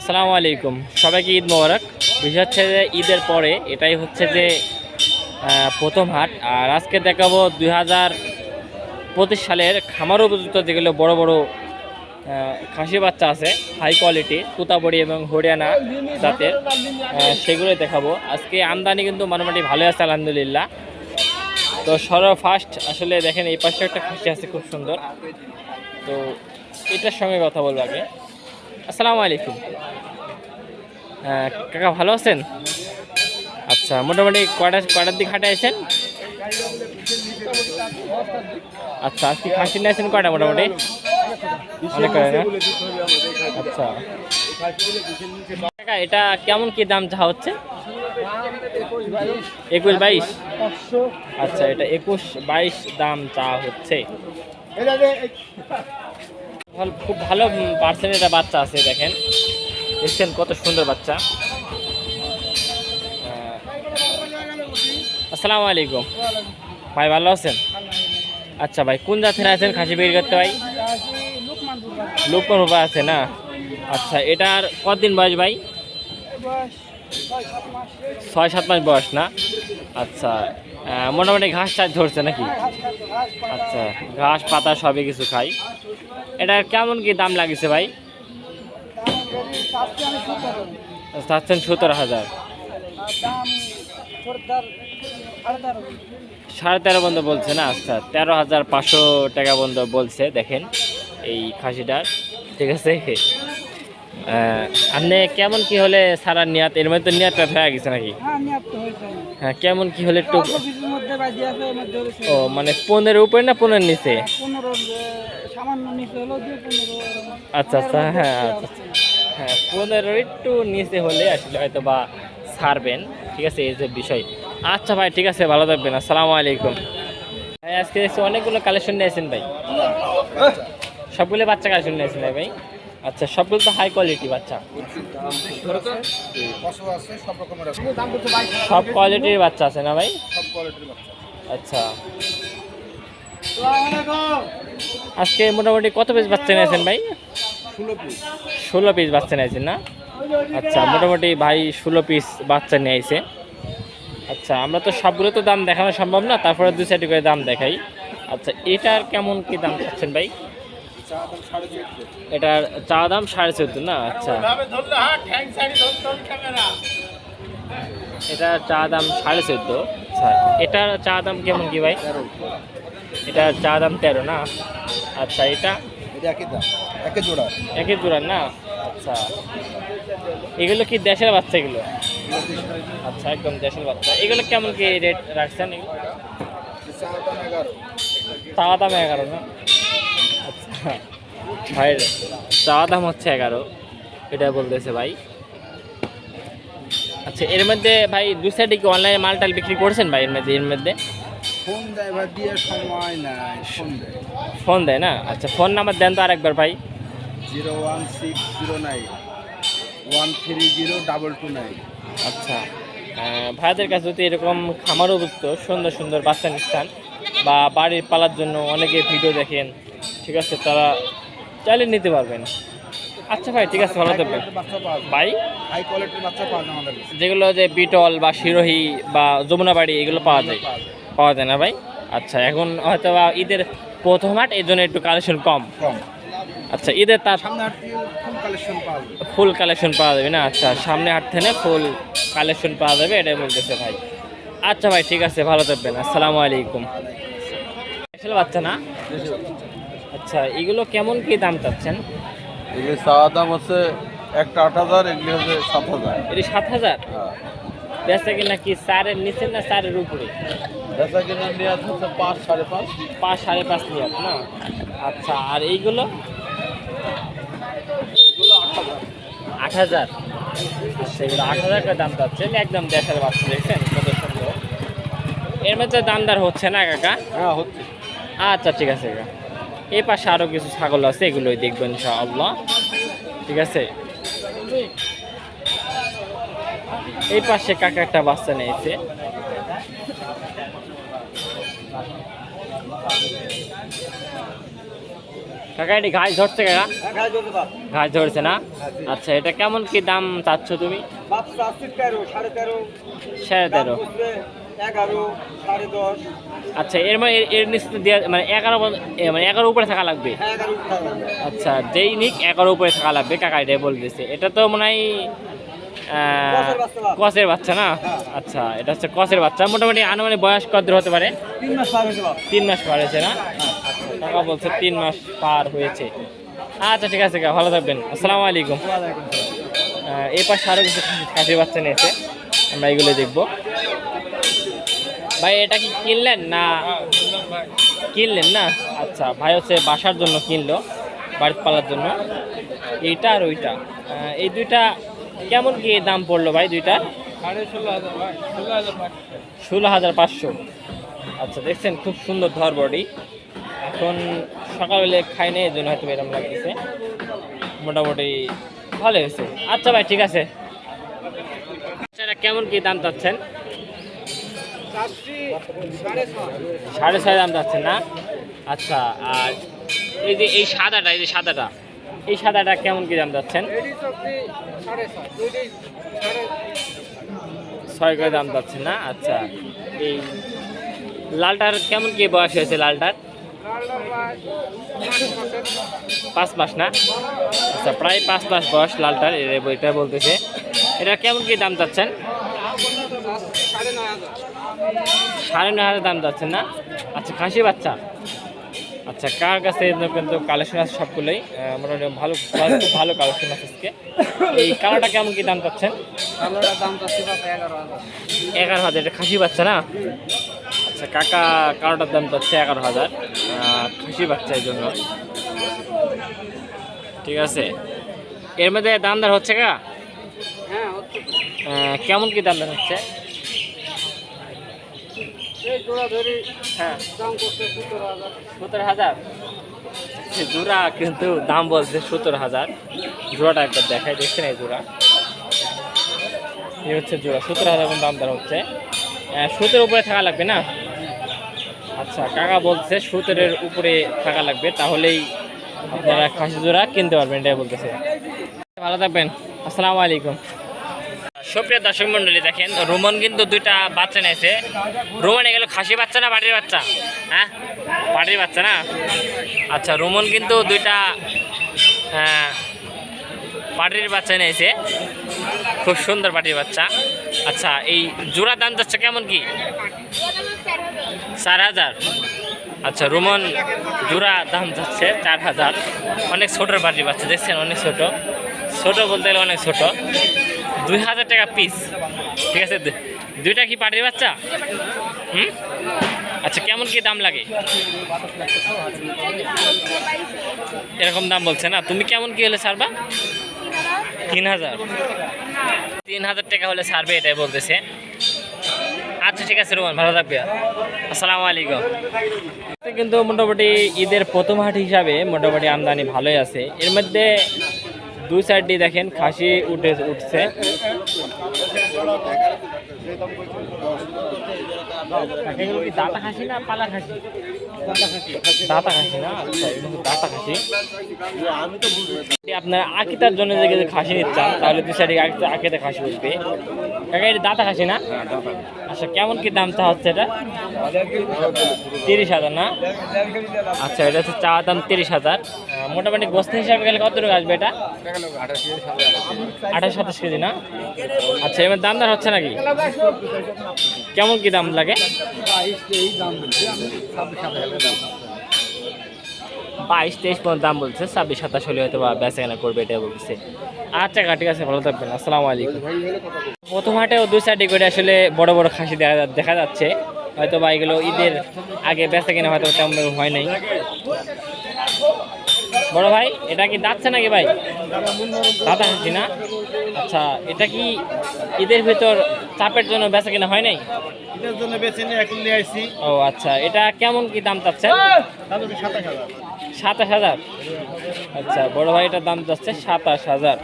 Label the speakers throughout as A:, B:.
A: আসসালামু আলাইকুম। সবাইকে ঈদ মোবারক। বিষয় হচ্ছে যে ঈদের পরে এটাই হচ্ছে যে প্রথম হাট। আর আজকে দেখাবো দুই হাজার পঁচিশ সালের খামার উপযুক্ত যেগুলো বড় বড় খাসি বাচ্চা আছে হাই কোয়ালিটি তুতাবড়ি এবং হরিয়ানা জাতের সেগুলোই দেখাবো। আজকে আমদানি কিন্তু মোটামুটি ভালো আছে, আলহামদুলিল্লাহ। তো সর্ব ফার্স্ট আসলে দেখেন, এই পাশে একটা খাসি আছে, খুব সুন্দর। তো এটার সঙ্গে কথা বলব আগে। আসসালামু আলাইকুম। কাকা ভালো আছেন? আচ্ছা মোটামুটি কয়টা কয়টার দিকে হাটে আছেন? আচ্ছা আজকে খাসি নিয়েছেন কয়টা মোটামুটি? অনেক কয়টা না? আচ্ছা। এটা কেমন কি দাম যা হচ্ছে? একুশ বাইশ? আচ্ছা এটা একুশ বাইশ দাম চা হচ্ছে। খুব ভালো পার্সেন্ট একটা বাচ্চা আছে, দেখেন। দেখছেন কত সুন্দর বাচ্চা। আসসালামু আলাইকুম। ভাই, ভালো আছেন? আচ্ছা ভাই, কোন জাতের আছেন খাসি বিক্রি করতে ভাই? লোকমান রূপা আছে না? আচ্ছা এটার কতদিন বয়স ভাই? ছয় সাত মাস বয়স না? আচ্ছা মোটামুটি ঘাস টাস ধরছে নাকি? আচ্ছা ঘাস, পাতা সবই কিছু খাই। এটার কেমন কি দাম লাগিছে ভাই? চাচ্ছেন সতেরো হাজার। সাড়ে তেরো বন্ধ বলছে না? আচ্ছা তেরো হাজার পাঁচশো টাকা বন্ধ বলছে দেখেন এই খাসিটার ঠিক আছে? আপনি কেমন কি হলে সারা নিয়াত এর মধ্যে নিয়াতটা হয়ে গেছে নাকি? হ্যাঁ কেমন কি হলে একটু ও মানে পনেরো উপরে না পনেরো নিচে? আচ্ছা আচ্ছা হ্যাঁ আচ্ছা আচ্ছা। হ্যাঁ পনেরো একটু নিচে হলে আসলে হয়তো বা ছাড়বেন। ঠিক আছে, এই যে বিষয়। আচ্ছা ভাই, ঠিক আছে, ভালো থাকবেন। আসসালামু আলাইকুম। ভাই, আজকে এসে অনেকগুলো কালেকশন নিয়েছেন ভাই। সবগুলো বাচ্চা কালেকশন নিয়েছেন ভাই আচ্ছা সবগুলো তো হাই কোয়ালিটি বাচ্চা। সব কোয়ালিটির বাচ্চা আছে না ভাই? আচ্ছা। আজকে মোটামুটি কত পিস বাচ্চা নিয়েছেন ভাই? ষোলো পিস বাচ্চা নিয়েছেন না? আচ্ছা মোটামুটি ভাই ষোলো পিস বাচ্চা নিয়ে আইছে। আচ্ছা আমরা তো সবগুলো তো দাম দেখানো সম্ভব না, তারপরে দু সাইড করে দাম দেখাই। আচ্ছা এটার কেমন কি দাম চাচ্ছেন ভাই? এটার চা দাম সাড়ে চোদ্দ না? আচ্ছা। এটার চা দাম সাড়ে চোদ্দ। আচ্ছা এটার চা দাম কেমন কি ভাই? এটার চা দাম তেরো না? আচ্ছা এটা? একই জোড়া। না? আচ্ছা। এগুলো কি দেশের বাচ্চা এগুলো? আচ্ছা একদম দেশের বাচ্চা। এগুলো কেমন কি রেট রাখছেন এগুলো? চাওয়া দাম এগারো না? আচ্ছা। ভাই চা দাম হচ্ছে এগারো এটা বলতেছে ভাই। আচ্ছা এর মধ্যে ভাই দু সাইডে কি অনলাইনে মাল টাল বিক্রি করছেন ভাই এর মধ্যে এর মধ্যে?
B: ফোন দেয় বা দিয়ে সময় নাই ফোন দেয়।
A: ফোন দেয় না? আচ্ছা ফোন নাম্বার দেন তো আরেকবার ভাই।
B: Zero one six zero nine one three zero double two nine.
A: আচ্ছা ভাইদের কাছে যদি এরকম খামার উপযুক্ত সুন্দর সুন্দর বাচ্চা নিচ্ছেন বা বাড়ির পালার জন্য অনেকে ভিডিও দেখেন ঠিক আছে তারা চাইলে নিতে পারবেন। আচ্ছা ভাই ঠিক আছে ভালো থাকবেন। ভাই?
B: হাই কোয়ালিটির বাচ্চা পাওয়া যায় আমাদের
A: যেগুলো যে বিটল বা শিরোহি বা যমুনাবাড়ি এগুলো পাওয়া যায়।
B: পাওয়া যায়।
A: না ভাই। আচ্ছা এখন হয়তো বা ঈদের প্রথম হাট এই জন্য একটু কালেকশন কম।
B: কম।
A: আচ্ছা ঈদের তার
B: ফুল কালেকশন পাওয়া যায়
A: ফুল কালেকশন পাওয়া যাবে না? আচ্ছা সামনে হাট থেকে ফুল কালেকশন পাওয়া যাবে এটাই বলতেছে ভাই। আচ্ছা ভাই ঠিক আছে ভালো থাকবেন। আসসালামু আলাইকুম। আসলে বাচ্চা না? আচ্ছা এগুলো কেমন কি দাম চাচ্ছেন?
C: এগুলি চাওয়া দাম হচ্ছে একটা আট হাজার এগুলি হচ্ছে সাত হাজার।
A: এটি সাত হাজার?
C: হ্যাঁ।
A: বেচা কিনা কি চারের নিচে না চারের উপরে?
C: বেচা কিনা নেওয়া হচ্ছে পাঁচ সাড়ে পাঁচ?
A: পাঁচ সাড়ে পাঁচ নিয়াত না? আচ্ছা আর এইগুলো? আট হাজার। আচ্ছা এগুলো আট হাজার করে দাম চাচ্ছে একদম দেশের বাচ্চা দেখছেন? কত সুন্দর। এর মধ্যে দামদার হচ্ছে না কাকা?
C: হ্যাঁ হচ্ছে।
A: আচ্ছা ঠিক আছে কাকা। এই পাশে আরও কিছু ছাগল আছে এগুলোই দেখবেন ইনশাআল্লাহ। ঠিক আছে? এই পাশে কাকা একটা বাচ্চা নিয়েছে। কাকা এটি ঘাস ধরছে কাকা? ঘাস ধরছে না? আচ্ছা এটা কেমন কি দাম চাচ্ছ তুমি?
B: সাড়ে তেরো। এগারো সাড়ে দশ।
A: আচ্ছা এর মানে এর- নিচে দেওয়া মানে এগারো মানে এগারো উপরে থাকা লাগবে? আচ্ছা যেই নিক এগারো উপরে থাকা লাগবে কাকা এটাই বলতেছে এটা তো মনে হয়
B: কসের বাচ্চা।
A: না? আচ্ছা এটা হচ্ছে কসের বাচ্চা। মোটামুটি আনুমানিক বয়স কত হতে পারে?
B: তিন মাস পার হয়েছে
A: না? আচ্ছা কাকা বলছে তিন মাস পার হয়েছে। আচ্ছা ঠিক আছে ভালো থাকবেন। আসসালামু আলাইকুম। এই পাশে আরও কিছু খাসি- খাসির বাচ্চা নিয়েছে। আমরা এগুলো দেখব। ভাই এটা কি কিনলেন না কিনলেন না? আচ্ছা ভাই হচ্ছে বাসার জন্য কিনলো বাড়িতে পালার জন্য। এইটা আর ওইটা। এই দুইটা কেমন কি দাম পড়ল ভাই দুইটা?
B: ষোলো হাজার পাঁচশো।
A: আচ্ছা দেখছেন খুব সুন্দর ধর বডি এখন সকালবেলা খাই নেই এই জন্য হয়তো এরকম লাগতেছে। মোটামুটি ভালো হয়েছে। আচ্ছা ভাই ঠিক আছে। আচ্ছা, কেমন কি দাম চাচ্ছেন?
B: সাড়ে ছয়
A: দাম চাচ্ছেন না? আচ্ছা আর এই যে এই সাদাটা এই যে সাদাটা। এই সাদাটা কেমন কি দাম যাচ্ছেন?
B: ছয়
A: করে দাম যাচ্ছেন না? আচ্ছা। এই লালটার কেমন কি বয়স হয়েছে লালটার?
B: পাঁচ
A: মাস না? আচ্ছা প্রায় পাঁচ মাস বয়স লালটার বইটা বলতেছে। এটা কেমন কি দাম যাচ্ছেন?
B: সাড়ে নয় হাজার
A: দাম যাচ্ছেন না? আচ্ছা খাসি বাচ্চা? আচ্ছা কার কাছে কিন্তু কালেকশন আছে সবগুলোই? মোটামুটি ভালো খুব ভালো কালেকশন আছে আজকে। এই কালারটা কেমন কি দাম
B: চাচ্ছি এগারো হাজার।
A: এগারো হাজার এটা খাসি বাচ্চা না? আচ্ছা কাকা কালোটার দাম চাচ্ছে এগারো হাজার। খাসি বাচ্চা এই জন্য। ঠিক আছে। এর মধ্যে দাম দর হচ্ছে কা
B: হ্যাঁ
A: কেমন কি দাম দর হচ্ছে
B: এই জোড়া ধরি
A: হ্যাঁ
B: দাম করছে সতেরো হাজার।
A: সে জোড়া কিন্তু দাম বলছে সতেরো হাজার। জোড়াটা একবার দেখাই দেখছেন এই জোড়া? এই হচ্ছে জোড়া সতেরো হাজার দাম দর হচ্ছে। সতেরো উপরে থাকা লাগবে না? আচ্ছা কাকা বলছে সতেরোর উপরে থাকা লাগবে তাহলেই আপনারা খাসি জোড়া কিনতে পারবেন এটাই বলতেছে। ভালো থাকবেন আসসালামু আলাইকুম। সুপ্রিয় দর্শক মন্ডলী দেখেন, রোমন কিন্তু দুইটা বাচ্চা নিয়েছে। রোমন এগুলো খাসি বাচ্চা না পাটির বাচ্চা? হ্যাঁ? পাটির বাচ্চা না? আচ্ছা রোমন কিন্তু দুইটা পাটির বাচ্চা নিয়েছে। খুব সুন্দর পাটির বাচ্চা। আচ্ছা এই জোড়া দাম যাচ্ছে কেমন কি? চার হাজার। আচ্ছা রোমন জোড়া দাম যাচ্ছে চার হাজার। অনেক ছোটোর পাটির বাচ্চা, দেখছেন? অনেক ছোট। ছোট বলতে গেলে অনেক ছোট। দুই হাজার টাকা পিস ঠিক আছে দুইটা কি পাটির বাচ্চা? হুম? আচ্ছা কেমন কি দাম লাগে? এরকম দাম বলছে না? তুমি কেমন কি হলে ছাড়বা? তিন হাজার। তিন হাজার টাকা হলে ছাড়বে এটাই বলতেছে। আচ্ছা ঠিক আছে, রোমান, ভালো থাকবে। আসসালামু আলাইকুম। কিন্তু মোটামুটি ঈদের প্রথম হাট হিসাবে মোটামুটি আমদানি ভালোই আছে। এর মধ্যে দুই সাইডটি দেখেন খাসি উঠে উঠছে। কি দাতা খাসি না পালা খাসি? দাতা খাসি। না? আচ্ছা দাতা খাসি। আপনার আকিতার জন্য যে যদি খাসি নিতে চান তাহলে দুই সাইডে আকিতে খাসি উঠবে। কাকা এটা দাতা খাসি না? আচ্ছা কেমন কি দামটা হচ্ছে এটা? তিরিশ হাজার না? আচ্ছা এটা হচ্ছে চা দাম তিরিশ হাজার। মোটামুটি গোস্ত হিসাবে গেলে কত টাকা আসবে এটা? আঠাশ সাতাশ কেজি না? আচ্ছা এবার দাম দর হচ্ছে নাকি? কেমন কি দাম লাগে? বাইশ তেইশ পর্যন্ত দাম বলছে, ছাব্বিশ সাতাশ হলে হয়তো বা বেচা কেনা করবে এটা বলছে। আচ্ছা ঠিক আছে, ভালো থাকবেন, আসসালামু আলাইকুম। প্রথম হাটেও দুই সাইডে করে আসলে বড় বড় খাসি দেখা দেখা যাচ্ছে। হয়তো বা এগুলো ঈদের আগে বেচা কেনা হয়তো তেমন হয় নাই। বড় ভাই এটা কি যাচ্ছে নাকি ভাই? দাদা হাসি না? আচ্ছা এটা কি ঈদের ভিতর চাপের জন্য বেচা কিনা হয় নাই?
B: এটার জন্য বেছে নিয়ে এখন নিয়ে আসছি
A: ও আচ্ছা এটা কেমন কি দাম
B: তাহলে সাতাশ হাজার।
A: আচ্ছা বড় ভাই এটার দাম যাচ্ছে সাতাশ হাজার।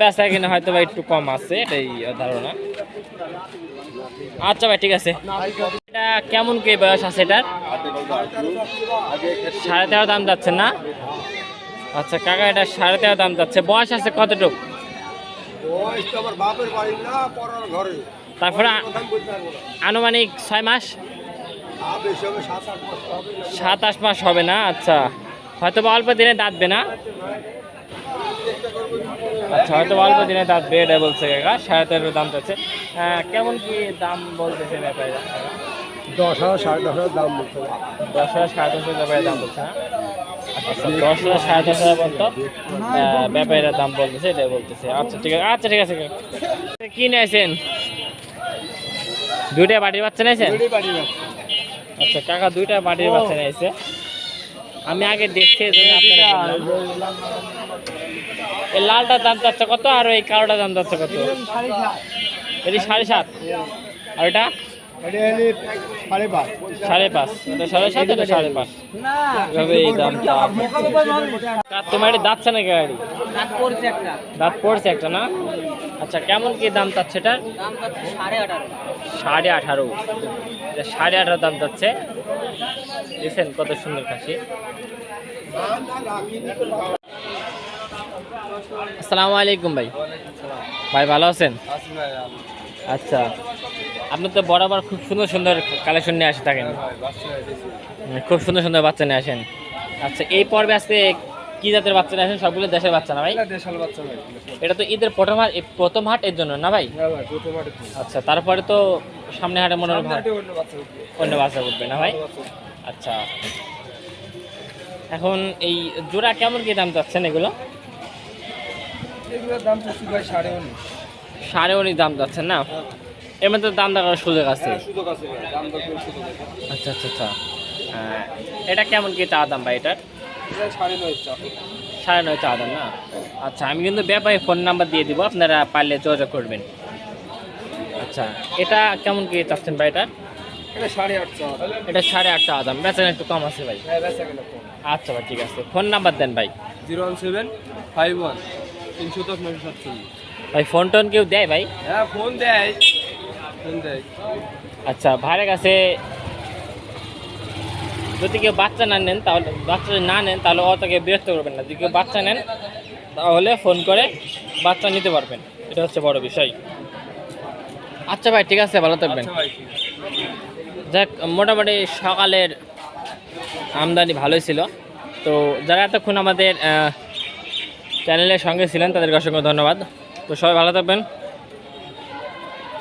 A: বেচা কিনা হয়তো ভাই একটু কম আছে এটাই ধারণা। আচ্ছা ভাই ঠিক আছে। এটা কেমন কি বয়স আছে এটার? সাড়ে তেরো দাম যাচ্ছে না? আচ্ছা কাকা এটা সাড়ে তেরো দাম যাচ্ছে। বয়স আছে কতটুক? তারপরে আনুমানিক ছয় মাস?
B: সাত আট মাস হবে। না।
A: আচ্ছা। হয়তো বা অল্প দিনে দাঁতবে না? আচ্ছা হয়তো অল্প দিনে দাঁতবে এটা বলছে কাকা। সাড়ে তেরো দাম যাচ্ছে। কেমন কি দাম বলতেছে ব্যাপারে
B: দশ হাজার সাড়ে দশ হাজার দাম বলছে।
A: দশ হাজার সাড়ে দশ হাজার ব্যাপারে দাম বলছে হ্যাঁ? আচ্ছা দশ হাজার সাড়ে দশ হাজার পর্যন্ত আহ, ব্যাপারীরা দাম বলতেছে। এটা বলতেছে আচ্ছা ঠিক আছে আচ্ছা ঠিক আছে। কি নিয়েছেন? দুইটা বাটির বাচ্চা নিয়েছেন? আচ্ছা কাকা দুইটা বাটির বাচ্চা নিয়েছে। আমি আগে দেখছি এই লালটার দাম যাচ্ছে কত আর এই কালোটার দাম যাচ্ছে কত? এটি সাড়ে সাত। আর এটা?
B: সাড়ে পাঁচ।
A: এটা সাড়ে সাত এটা সাড়ে পাঁচ। এভাবে এই দামটা তোমার এটি দাঁতছে না গাড়ি?
D: দাঁত পড়ছে একটা।
A: দাঁত পড়ছে একটা না? আচ্ছা কেমন কি দাম চাচ্ছে
D: সাড়ে আঠারো।
A: সাড়ে আঠারো। সাড়ে আঠারো দাম যাচ্ছে দেখছেন কত সুন্দর খাসি। আসসালামু আলাইকুম ভাই। ভাই ভালো আছেন? আচ্ছা। আপনি তো বরাবর খুব সুন্দর সুন্দর কালেকশন নিয়ে আসে থাকেন। খুব সুন্দর সুন্দর বাচ্চা নিয়ে আসেন। আচ্ছা এই পর্বে আজকে কি জাতের বাচ্চা নিয়ে আসেন? সবগুলো দেশের বাচ্চা না ভাই?
B: দেশাল বাচ্চা ভাই
A: এটা তো ঈদের প্রথম হাট প্রথম হাট এর জন্য না ভাই?
B: হ্যাঁ
A: আচ্ছা তারপরে তো সামনে হাটে মনে হয়
B: অন্য বাচ্চা উঠবে।
A: না ভাই? আচ্ছা। এখন এই জোড়া কেমন কি দাম চাচ্ছেন এগুলো?
B: এগুলোর দাম চাচ্ছি ভাই সাড়ে উনিশ।
A: সাড়ে উনিশ দাম যাচ্ছেন না? এর মধ্যে দাম দেওয়ার সুযোগ আছে।
B: হ্যাঁ সুযোগ আছে
A: আচ্ছা আচ্ছা আচ্ছা। এটা কেমন কি চা দাম ভাই এটার?
B: সাড়ে নয় চা।
A: সাড়ে নয় চা দাম না? আচ্ছা আমি কিন্তু ব্যাপারে ফোন নাম্বার দিয়ে দিব আপনারা পারলে যোগাযোগ করবেন। আচ্ছা এটা কেমন কি চাচ্ছেন ভাই এটা?
B: এটা সাড়ে আট চা।
A: এটা সাড়ে আট টাকা দাম বেচেন একটু কম আছে ভাই।
B: হ্যাঁ
A: আচ্ছা ভাই ঠিক আছে। ফোন নাম্বার দেন ভাই।
B: Zero one seven five one তিনশো দশ নয়শো সাতচল্লিশ।
A: ভাই ফোন টোন কেউ দেয় ভাই?
B: হ্যাঁ ফোন দেয়।
A: আচ্ছা ভাইয়ের কাছে যদি কেউ বাচ্চা না নেন তাহলে বাচ্চা যদি না নেন তাহলে অতকে বিরক্ত করবেন না। যদি কেউ বাচ্চা নেন তাহলে ফোন করে বাচ্চা নিতে পারবেন। এটা হচ্ছে বড় বিষয়। আচ্ছা ভাই ঠিক আছে ভালো থাকবেন।
B: আচ্ছা
A: যাক মোটামুটি সকালের আমদানি ভালোই ছিল। তো যারা এতক্ষণ আমাদের চ্যানেলের সঙ্গে ছিলেন তাদেরকে অসংখ্য ধন্যবাদ। তো সবাই ভালো থাকবেন।